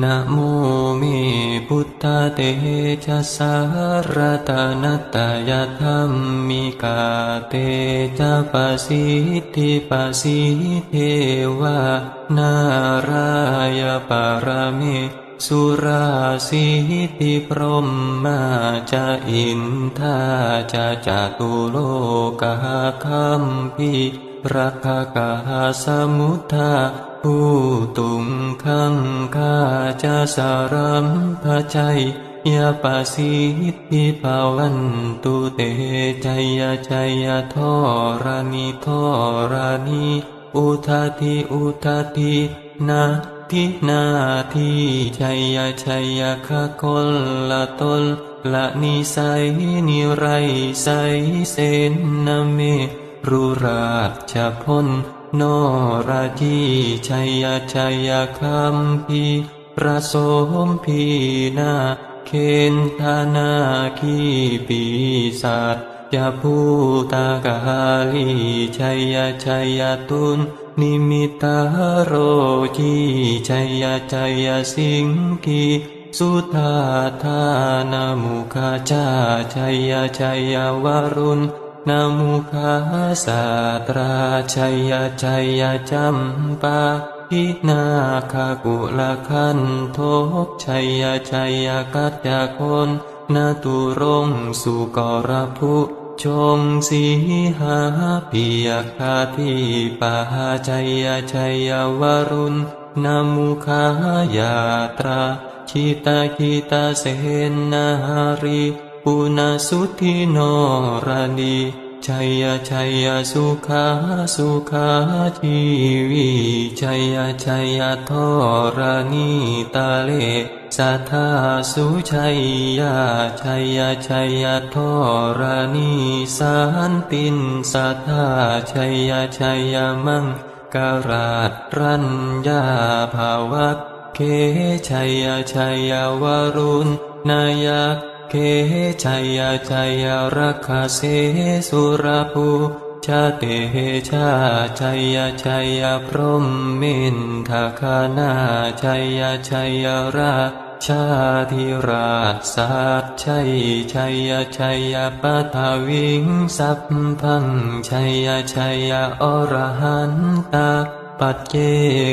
นะโมเมพุทธเตชะสารตานัตายธรรมมิกาเตจะปสิทธิปสิเทวานารายปารเมสุราสิทธิพรหมมาจะอินทาจะจตุโลกาคัมพี รักกาสมุทธาผู้ตุงขังคาจะสารัมพชัยยาปสิทธิภาวันตุเตชัยยชัยาทอรานิทอรานิอุทาทิอุทาทินาทินาทิชัยยชัยยคะคลละตนละนิสัยนิไรใสเสนนเม รุราชพลนราจีชัยยชัยคัมพีประสมพีนาเคนธานาคีปีศาจจะพูตากาลีชัยยชัยตุนนิมิตาโรจีชัยยชัยสิงกีสุธาธานามุขจาชัยยชัยวรุณ นามุขาสาตราชัยยชัยยจัมปาพินาคากุลคันโทกชัยยชัยยกัจจคนนาตุรงสุกรภุชงสีหาปิยคาทิปาชัยยชัยยวรุณนามุขายาตราชิตาคิตาเสนนารี ปุณสุทิโนรานีชัยยชัยยสุขาสุขาชีวีชัยยชัยยทอรานีตาเลสัทธาสุชัยยาชัยยชัยยทอรานีสันตินสัทธาชัยยชัยยมังการาตรัญญาภาวัตเคชัยยชัยยวรุณนายัก เคชัยชัยรักขเสสุรภูชาเตชาชัยชัยพรหมมินทคานาชัยชัยราชาธิราชสัตชัยชัยชัยปัทวิงสัพพังชัยชัยอรหันตา ปัจเจ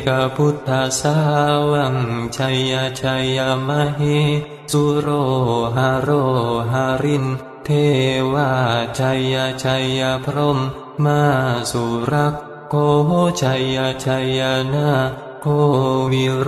กพุทธสาวังชัยชัยมหิสุโรหาโรหาริน เทวาชัยชัยพรหมมาสุรักโกชัยชัยนาโกวิร